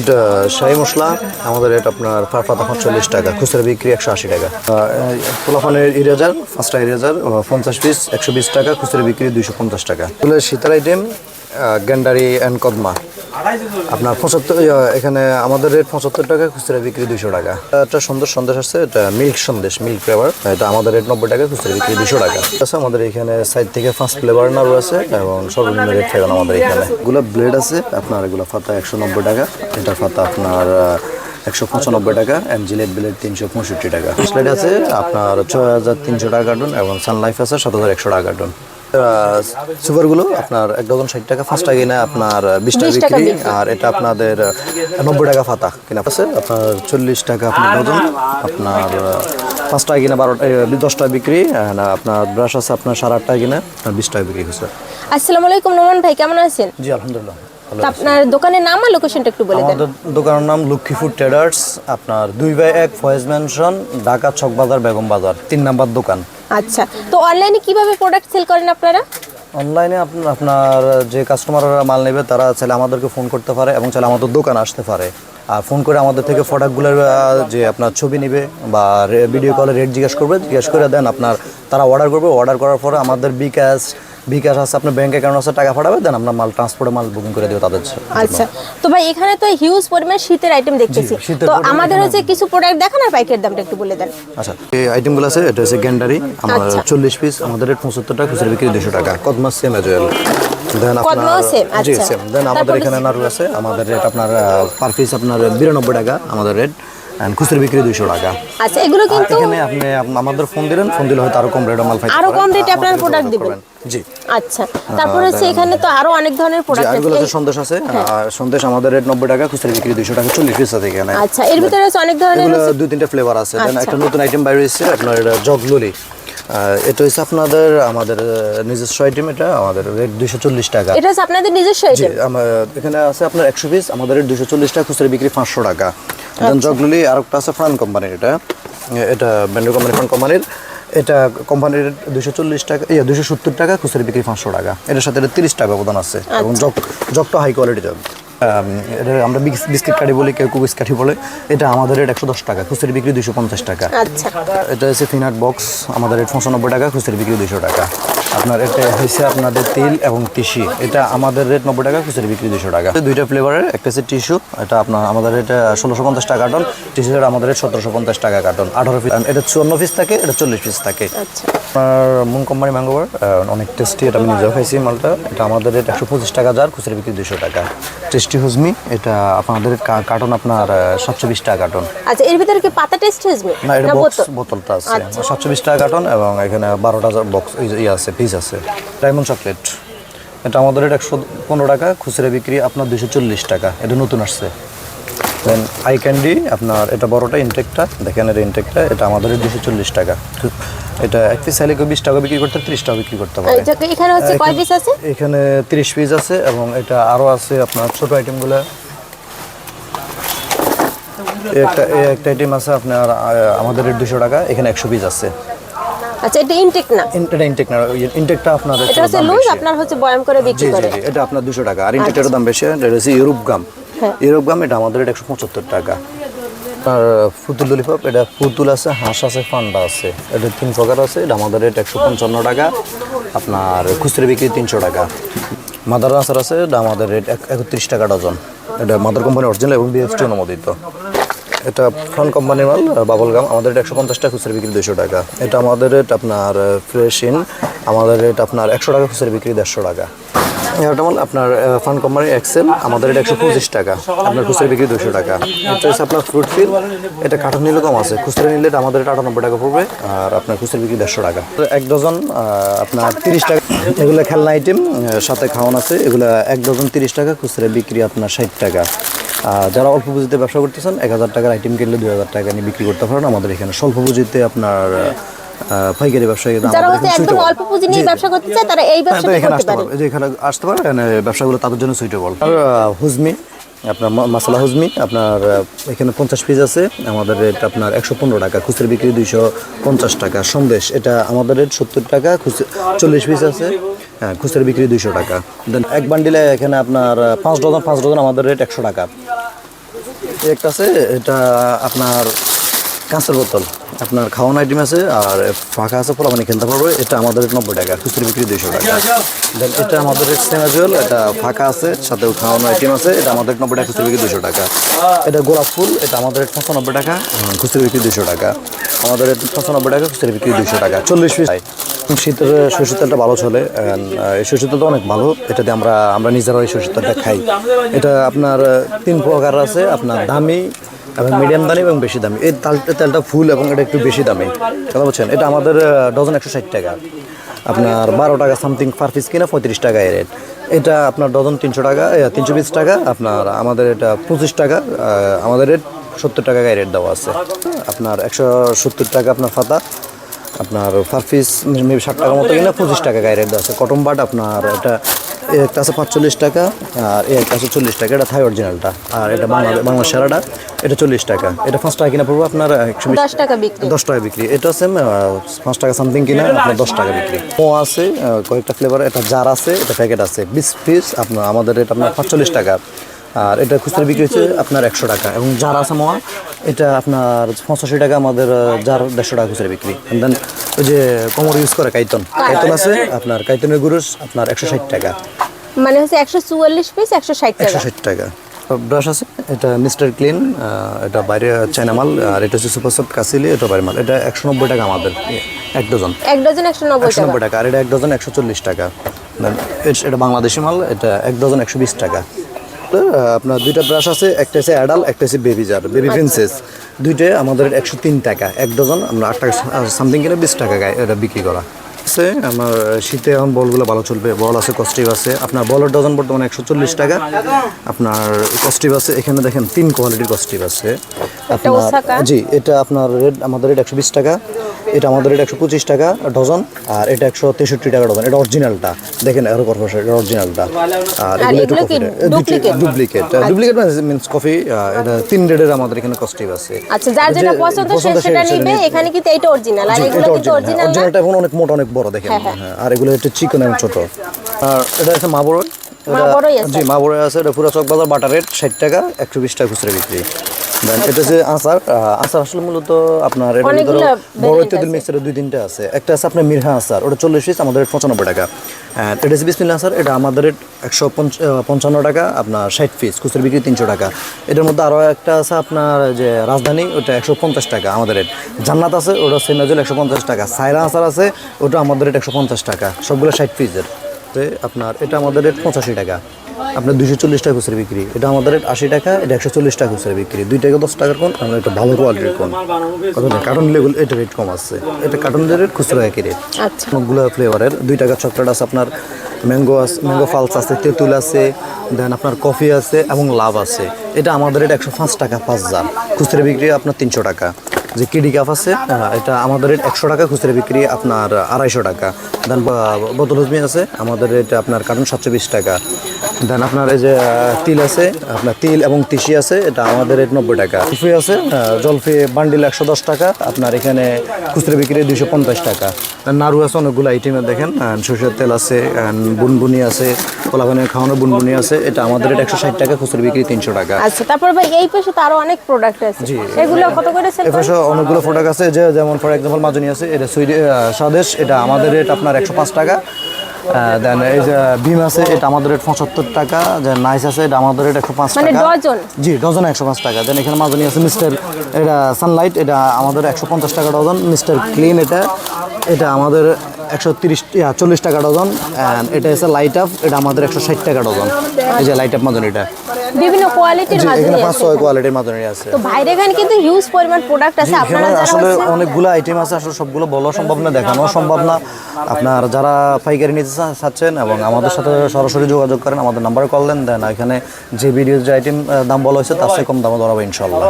এটা শাহী মশলা, আমাদের এটা আপনার পাতা চল্লিশ টাকা, খুচরা বিক্রি একশো আশি টাকা। পোলাফানের ইরেজার, পাঁচটা ইরেজার পঞ্চাশ পিস একশো বিশ টাকা, খুচরা বিক্রি দুইশো পঞ্চাশ টাকা। শীতের আইটেম গ্যান্ডারি অ্যান্ড কদমা। আপনার পঁচাত্তর এখানে আমাদের রেট পঁচাত্তর টাকা, খুচরা বিক্রি দুইশো টাকা। একটা সুন্দর সন্দেশ আছে, এটা মিল্ক সন্দেশ মিল্ক ফ্লেভার এটা আমাদের রেট নব্বই টাকা, খুচরা বিক্রি দুশো টাকা। আছে, আমাদের এখানে সাইড থেকে পাঁচ ফ্লেভার নাড়ু আছে, এবং সর্বনিম্ন রেট থাকবে আমাদের এখানে। এগুলো ব্লেড আছে, আপনার এগুলো ফাতা একশো নব্বই টাকা এটা ফাতা আপনার একশো পঁচানব্বই টাকা অ্যান্ড জিলেট বিলেট তিনশো পঁয়ষট্টি টাকা। আছে, আপনার ছয় হাজার তিনশো টাকা কার্টুন, এবং সানলাইফ আছে, সাত হাজার একশো টাকা কার্টুন। সুপারগুলো আপনার এক ডজন ষাট টাকা। ফার্স্ট টাকা কিনা আপনার বিশ টাকা বিক্রি। আর এটা আপনাদের নব্বই টাকা ফাতা কিনা আছে। আপনার চল্লিশ টাকা আপনার ডজন। আপনার পাঁচ টাকা কিনা বারো দশ টাকা বিক্রি আপনার ব্রাশ আছে আপনার সাড়ে আট টাকা কিনা আপনার বিশ টাকা বিক্রি হচ্ছে আসসালামু আলাইকুম নোমান ভাই কেমন আছেন? জি আলহামদুলিল্লাহ। আপনার দোকানের নাম আর লোকেশনটা একটু বলে দেন। আমাদের দোকানের নাম লক্ষ্মীপুর ট্রেডার্স আপনার দুই বাই এক ফয়েজ ম্যানশন ঢাকা চক বাজার বেগম বাজার তিন নাম্বার দোকান। আচ্ছা তো অনলাইনে কীভাবে প্রোডাক্ট সেল করেন আপনারা? অনলাইনে আপনার আপনার যে কাস্টমাররা মাল নেবে তারা চাইলে আমাদেরকে ফোন করতে পারে এবং চাইলে আমাদের দোকান আসতে পারে। আর ফোন করে আমাদের থেকে প্রোডাক্টগুলোর যে আপনার ছবি নেবে বা ভিডিও কলে রেট জিজ্ঞেস করবে জিজ্ঞেস করে দেন আপনার তারা অর্ডার করবে। অর্ডার করার পরে আমাদের বিকাশ বিকাশ আছে আপনার ব্যাঙ্ক অ্যাকাউন্ট আছে টাকা পাঠাবে দেন আমরা মাল ট্রান্সপোর্টে মাল বুকিং করে দেবো তাদের জন্য। আচ্ছা তো ভাই এখানে তো হিউজ পরিমাণ শীতের আইটেম দেখতেছি। তো আমাদের হচ্ছে কিছু প্রোডাক্ট দেখান আর পাইকারি দামটা একটু বলে দেন। আচ্ছা এই আইটেমগুলো আছে এটা হচ্ছে গ্যান্ডারি আমার আচ্ছা। চল্লিশ পিস আমাদের রেট পঁচাত্তর টাকা খুচরা বিক্রি দুশো টাকা। কদমাস সেম অ্যাজুয়াল দেন আপনার জি আচ্ছা। সেম দেন আমাদের এখানে নাড়ু আছে আমাদের রেট আপনার পার পিস আপনার বিরানব্বই টাকা আমাদের রেট খুচরা বিক্রি দুশো টাকা। আচ্ছা এগুলো কিন্তু এখানে আপনি আমাদের ফোন দিলেন ফোন দিলে হয়তো আরও কম রেটে মাল পাইতে আরও কম রেটে আপনারা যোগাযোগ দিবেন। জি। আচ্ছা তারপর হচ্ছে এখানে তো আরও অনেক ধরনের প্রোডাক্ট আছে। আছে সন্দেশ আছে আর সন্দেশ আমাদের রেট নব্বই টাকা খুচরা বিক্রি দুশো টাকা চল্লিশ পিস আছে এখানে আচ্ছা এর ভিতরে হচ্ছে অনেক ধরনের দুই তিনটা ফ্লেভার আছে। দেন আচ্ছা। একটা নতুন আইটেম বাইরে এসেছে আপনার জগলুলি এটা হচ্ছে আপনাদের আমাদের নিজস্ব আইটেম এটা আমাদের রেট দুইশো চল্লিশ টাকা। এটা হচ্ছে আপনাদের নিজস্ব আইটেম এখানে আছে আপনার একশো পিস আমাদের রেট দুশো চল্লিশ টাকা খুচরা বিক্রি পাঁচশো টাকা। দেন জগলুলি আর একটা আছে ফ্রান কোম্পানির এটা। এটা ব্যান্ডের কোম্পানি ফ্রান কোম্পানির এটা কোম্পানির দুশো চল্লিশ টাকা ইয়ে দুশো সত্তর টাকা খুচরা বিক্রি পাঁচশো টাকা। এটার সাথে এটা তিরিশ টাকা ব্যবধান আছে। এবং আচ্ছা। জগ জগটা হাই কোয়ালিটি জগ। এটা আমরা বিস- বিস্কিট কাঠি বলি কেউ কুকিস কাঠি বলে। এটা আমাদের রেট একশো দশ টাকা খুচরা বিক্রি দুশো পঞ্চাশ টাকা। আচ্ছা। এটা হচ্ছে ফিনাট বক্স আমাদের রেট পঁচানব্বই টাকা খুচরা বিক্রি দুশো টাকা। আপনার এটা হচ্ছে আপনাদের তিল এবং তিসি। এটা আমাদের রেট নব্বই টাকা খুচরা বিক্রি দুশো টাকা? দুইটা ফ্লেভারের একটা হচ্ছে টিস্যু এটা আপনার আমাদের রেট ষোলোশো পঞ্চাশ টাকা কার্টন টিস্যু আমাদের রেট সতেরোশো পঞ্চাশ টাকা কার্টন আঠারো পিস এটা চুয়ান্ন পিস থাকে এটা চল্লিশ পিস থাকে। আচ্ছা। আপনার মুন কোম্পানি ম্যাঙ্গোবার অনেক টেস্টি এটা আমি নিজেও খাইছি মালটা। এটা আমাদের রেট একশো পঁচিশ টাকা যার খুচরা বিক্রি দুশো টাকা। টেস্টি হুজমি এটা আপনাদের কার্টন আপনার সাতশো বিশ টাকা কার্টন আচ্ছা এর ভিতরে কি পাতা টেস্ট আসবে না এটা বক্স বোতল? বোতলটা আছে। আচ্ছা। সাতশো বিশ টাকা কার্টন এবং এখানে বারোটা বক্স ইয়ে আছে পিস আছে। Diamond chocolate. এটা আমাদের এটা একশো পনেরো টাকা খুচরা বিক্রি আপনার দুশো চল্লিশ টাকা। এটা নতুন আসছে। দেন আই ক্যান্ডি আপনার এটা বড়টা ইনটেকটা দেখেন এটা ইনটেকটা এটা আমাদের দুশো চল্লিশ টাকা। এটা এক পিস চাইলে কেউ বিশ টাকা বিক্রি করতে ত্রিশ টাকা বিক্রি করতে পারে। এখানে হচ্ছে কয় পিস আছে? এখানে তিরিশ পিস আছে এবং এটা আরও আছে আপনার ছোট আইটেমগুলো একটা এই একটা আইটেম আছে আপনার আমাদের দুশো টাকা এখানে একশো পিস আছে। আচ্ছা এটা ইনটেক না? এটা ইনটেক না ইনটেকটা আপনার এটা হচ্ছে লুজ। আপনার হচ্ছে বয়াম করে বিক্রি করে। জি এটা আপনার দুশো টাকা। আর ইনটেকটার দাম বেশি এটা হচ্ছে ইউরোপ গাম। ইউরোপ গাম এটা আমাদের রেট একশো পঁচাত্তর টাকা। আর পুতুল ললিপপ এটা পুতুল আছে হাঁস আছে ফান্ডা আছে। এটা তিন প্রকার আছে এটা আমাদের রেট একশো পঞ্চান্ন টাকা। আপনার খুচরা বিক্রি তিনশো টাকা। মাদার আচার আছে এটা আমাদের রেট একত্রিশ টাকা ডজন। এটা মাদার কোম্পানি অরিজিনাল এবং বিএফটি অনুমোদিত। এটা ফ্রন্ট কোম্পানির মাল বাবল গাম আমাদের রেট একশো পঞ্চাশ টাকা খুচরা বিক্রি দুশো টাকা। এটা আমাদের রেট আপনার ফ্রেশ ইন আমাদের রেট আপনার একশো টাকা খুচরা বিক্রি, দেড়শো টাকা। এটা মাল আপনার ফান্ড কোম্পানির এক্সেল আমাদের রেট একশো পঁচিশ টাকা। আপনার খুচরা বিক্রি দুশো টাকা। এটা হচ্ছে আপনার ফ্রুট ফিল এটা কাঠন নিলে কম আছে। খুচরা নিলে এটা আমাদের রেট আটানব্বই টাকা পড়বে, আর আপনার খুচরা বিক্রি, দেড়শো টাকা। এক ডজন আপনার তিরিশ টাকা। এগুলো খেলনা আইটেম সাথে খাওয়ান আছে। এগুলো এক ডজন তিরিশ টাকা, খুচরা বিক্রি আপনার ষাট টাকা। যারা অল্প পুঁজিতে ব্যবসা করতেছেন এক হাজার টাকার আইটেম কিনলে দুই হাজার টাকা নিয়ে বিক্রি করতে পারেন। আমাদের এখানে স্বল্প পুঁজিতে আপনার পাইকারি ব্যবসায়ী যারা হচ্ছে একদম অল্প পুঁজি নিয়ে ব্যবসা করতে চায় তারা এই ব্যবসা হ্যাঁ, এখানে করতে আসতে পারে। যে এখানে আসতে পারে এখানে ব্যবসাগুলো তাদের জন্য সুইটেবল আর হুজমি আপনার মা- মশলা হুজমি আপনার এখানে পঞ্চাশ পিস আছে। আমাদের রেট আপনার একশো পনেরো টাকা খুচরা বিক্রি দুইশো পঞ্চাশ টাকা। সন্দেশ এটা আমাদের রেট সত্তর টাকা খুচরা চল্লিশ পিস আছে। হ্যাঁ খুচরা বিক্রি দুইশো টাকা। দেন এক বান্ডিলে এখানে আপনার পাঁচ ডজন পাঁচ ডজন আমাদের রেট একশো টাকা। একটা আছে, এটা আপনার কাঁচের বোতল। আপনার খাওয়ানো আইটেম আছে আর ফাঁকা আছে পোলা মানে কিনতে পারবে, এটা আমাদের নব্বই টাকা, খুচরি বিক্রি দুইশো টাকা। দেন এটা আমাদের সেমাজুয়াল এটা ফাঁকা আছে সাথে খাওয়ানো আইটেম আছে, এটা আমাদের নব্বই টাকা, খুচরি বিক্রি দুশো টাকা। এটা গোলাপ ফুল, এটা আমাদের পঁচানব্বই টাকা খুচরি বিক্রি দুশো টাকা। আমাদের পঁচানব্বই টাকা, খুচরি বিক্রি দুশো টাকা, চল্লিশ পিস। শীতের সরষের তেলটা ভালো চলে এই সরষের তেলটা অনেক ভালো। এটাতে আমরা আমরা নিজেরা এই সরষের তেলটা খাই। এটা আপনার তিন প্রকার আছে, আপনার দামি এবং মিডিয়াম দামি এবং বেশি দামি। এই তাল তেলটা ফুল এবং এটা একটু বেশি দামি। কথা বলছেন? এটা আমাদের ডজন একশো ষাট টাকা। আপনার বারো টাকা সামথিং পার পিস কিনা পঁয়ত্রিশ টাকা এর রেট। এটা আপনার ডজন তিনশো টাকা তিনশো বিশ টাকা, আপনার আমাদের এটা পঁচিশ টাকা আমাদের রেট সত্তর টাকা গায়ে রেট দেওয়া আছে। আপনার একশো সত্তর টাকা আপনার ফাতা আপনার পার পিস মেবি ষাট টাকার মতো কিনা পঁচিশ টাকা গায়ে রেট আছে। কটন বাট আপনার এটা একটা আছে পাঁচচল্লিশ টাকা আর একটা আছে চল্লিশ টাকা এটা থাই অরিজিনালটা আর এটা বাংলা বাংলা সেরাটা এটা চল্লিশ টাকা। এটা পাঁচ টাকা কিনা পড়ব আপনার একশো বিশ দশ টাকা বিক্রি। দশ টাকা বিক্রি। এটা সেম পাঁচ টাকা সামথিং কিনা আপনার দশ টাকা বিক্রি। ও আছে কয়েকটা ফ্লেভার এটা জার আছে এটা প্যাকেট আছে। বিশ পিস আপনার আমাদের এটা আপনার পাঁচচল্লিশ টাকা। আর এটা খুচরা বিক্রি হচ্ছে আপনার একশো টাকা। এবং যার আছে মোয়া এটা আপনার পঁচাশি টাকা আমাদের যার দেড়শো টাকা খুচরা বিক্রি। দেন ওই যে কোমর ইউজ করে কাইতন। কাইতন। আছে আপনার কাইতনের গুরুস আপনার একশো ষাট টাকা। মানে হচ্ছে একশো চুয়াল্লিশ পিস একশো ষাট একশো ষাট টাকা। ব্রাশ আছে এটা মিস্টার ক্লিন এটা বাইরে চায়না মাল আর এটা হচ্ছে সুপার সফট কাসিলি এটা বাইরে মাল। এটা একশো নব্বই টাকা আমাদের এক ডজন এক ডজন একশো নব্বই একশো টাকা নব্বই টাকা আর এটা এক ডজন একশো চল্লিশ টাকা। এটা বাংলাদেশি মাল এটা এক ডজন একশো বিশ টাকা। আহ, আপনার দুইটা ব্রাশ আছে একটা হচ্ছে অ্যাডাল একটা হচ্ছে বেবি জার বেবি প্রিন্সেস দুইটাই আমাদের একশো তিন টাকা এক ডজন আমরা আট টাকা সামথিং কিনে বিশ টাকা গায়ে এটা বিক্রি করা। আছে আমার শীতে এখন বলগুলো ভালো চলবে বল আছে কস্টিভ আছে। আপনার বলের ডজন বর্তমানে একশো চল্লিশ টাকা। আপনার কস্টিভ আছে এখানে দেখেন তিন কোয়ালিটির কস্টিভ আছে। আপনার জি এটা আপনার রেট আমাদের রেট একশো বিশ টাকা। এটা আমাদের এটা একশো পঁচিশ টাকা ডজন আর এটা একশো তেষট্টি টাকা ডজন। এটা অরিজিনালটা দেখেন এরো কর্পোরেশন এটা অরিজিনালটা আর আর এগুলো একটু ডুপ্লিকেট ডুপ্লিকেট মিনস কফি এটা তিন রেটের আমাদের এখানে কস্টিভ আছে। আচ্ছা যার যেটা পছন্দ সেটা নিবে। এখানে কিন্তু এটা অরিজিনাল আর এগুলো কিন্তু অরিজিনাল অরিজিনাল অরিজিনালটা এখন অনেক মোটা অনেক বড় দেখেন। হ্যাঁ, হ্যাঁ। হ্যাঁ, আর এগুলো একটু চিকন এবং ছোট। আর এটা আছে মা বড় আছে। জি আছে। এটা পুরো চক বাজার বাটার রেট ষাট টাকা একশো বিশ টাকা খুচরা বিক্রি। এটা আচার আচার আসলে মূলত আপনার বড় দুই তিনটা আছে। একটা আছে আপনার মিরহা আচার ওটা চল্লিশ পিস আমাদের পঁচানব্বই টাকা। এটা হচ্ছে বিসমিল্লা আচার এটা আমাদের একশো পঞ্চান্ন টাকা আপনার ষাট পিস খুচরা বিক্রি তিনশো টাকা। এটার মধ্যে আরও একটা আছে আপনার যে রাজধানী ওটা একশো পঞ্চাশ টাকা আমাদের রেট জান্নাত আছে ওটা সেনাজল একশো পঞ্চাশ টাকা। সাইরা আচার আছে ওটা আমাদের রেট একশো পঞ্চাশ টাকা সবগুলো ষাট পিসের। আপনার এটা আমাদের রেট পঁচাশি টাকা। আপনার দুশো চল্লিশ টাকা খুচরা বিক্রি। এটা আমাদের আশি টাকা এটা একশো চল্লিশ টাকা খুচরা বিক্রি। দুই টাকা দশ টাকার কোন আমরা একটা ভালো কোয়ালিটির কোন। কথা কার্টন লেগুল এটা রেট কম আছে। এটা কার্টনের রেট খুচরা একই রেট আচ্ছা। অনেকগুলো ফ্লেভারের দুই টাকা চকলেট আছে আপনার ম্যাঙ্গো আছে ম্যাঙ্গো ফালস আছে তেঁতুল আছে দেন আপনার কফি আছে এবং লাভ আছে। এটা আমাদের এটা একশো পাঁচ টাকা পাঁচ হাজার খুচরা বিক্রি আপনার তিনশো টাকা। যে কিডি কাপ আছে এটা আমাদের রেট একশো টাকা খুচরা বিক্রি আপনার আড়াইশো টাকা। দেন বোতল হজমি আছে আমাদের এটা আপনার কার্টন সাতশো বিশ টাকা। দেন আপনার এই যে তিল আছে আপনার তিল এবং তিসি আছে এটা আমাদের নব্বই টাকা। জলফি আছে জলফি বান্ডিল একশো দশ টাকা আপনার এখানে খুচরা বিক্রি দুইশো পঞ্চাশ টাকা। নাড়ু আছে অনেকগুলো আইটেমে দেখেন সরষের তেল আছে বুনবুনি আছে পোলাপানের খাওয়ানো বুনবুনি আছে এটা আমাদের রেট একশো ষাট টাকা খুচরা বিক্রি তিনশো টাকা। আচ্ছা তারপর ভাই এই পাশে তো আরও অনেক প্রোডাক্ট আছে। এগুলো কত করে সেল পাশে অনেকগুলো প্রোডাক্ট আছে যে যেমন ফর এক্সাম্পল মাজনি আছে এটা সুইডি স্বদেশ এটা আমাদের রেট আপনার একশো পাঁচ টাকা। দেন এই যে ভীম আছে এটা আমাদের রেট পঁচাত্তর টাকা যে নাইস আছে এটা আমাদের রেট একশো পাঁচ মানে টাকা। জি ডজন একশো পাঁচ টাকা। দেন এখানে মাজনি আছে মিস্টার এটা সানলাইট এটা আমাদের একশো পঞ্চাশ টাকা ডজন। মিস্টার ক্লিন এটা এটা আমাদের একশো তিরিশ চল্লিশ টাকা ডজন। অ্যান্ড এটা হচ্ছে লাইট আপ এটা আমাদের একশো ষাট টাকা ডজন। এই যে লাইট আপ মাজনি এটা। বিভিন্ন কোয়ালিটির এখানে পাঁচ ছয় কোয়ালিটির মাজনি আছে। তো বাইরে এখানে কিন্তু হিউজ পরিমাণ প্রোডাক্ট আছে। আপনারা যারা আসলে অনেকগুলো আইটেম আছে আসলে সবগুলো বলা সম্ভব না দেখানো সম্ভব না। আপনার যারা পাইকারি নিতে চাচ্ছেন এবং আমাদের সাথে সরাসরি যোগাযোগ করেন আমাদের নাম্বারে কল দেন দেন এখানে যে ভিডিও যে আইটেম দাম বলা হয়েছে তার চেয়ে কম দামে ধরাবো ইনশাল্লাহ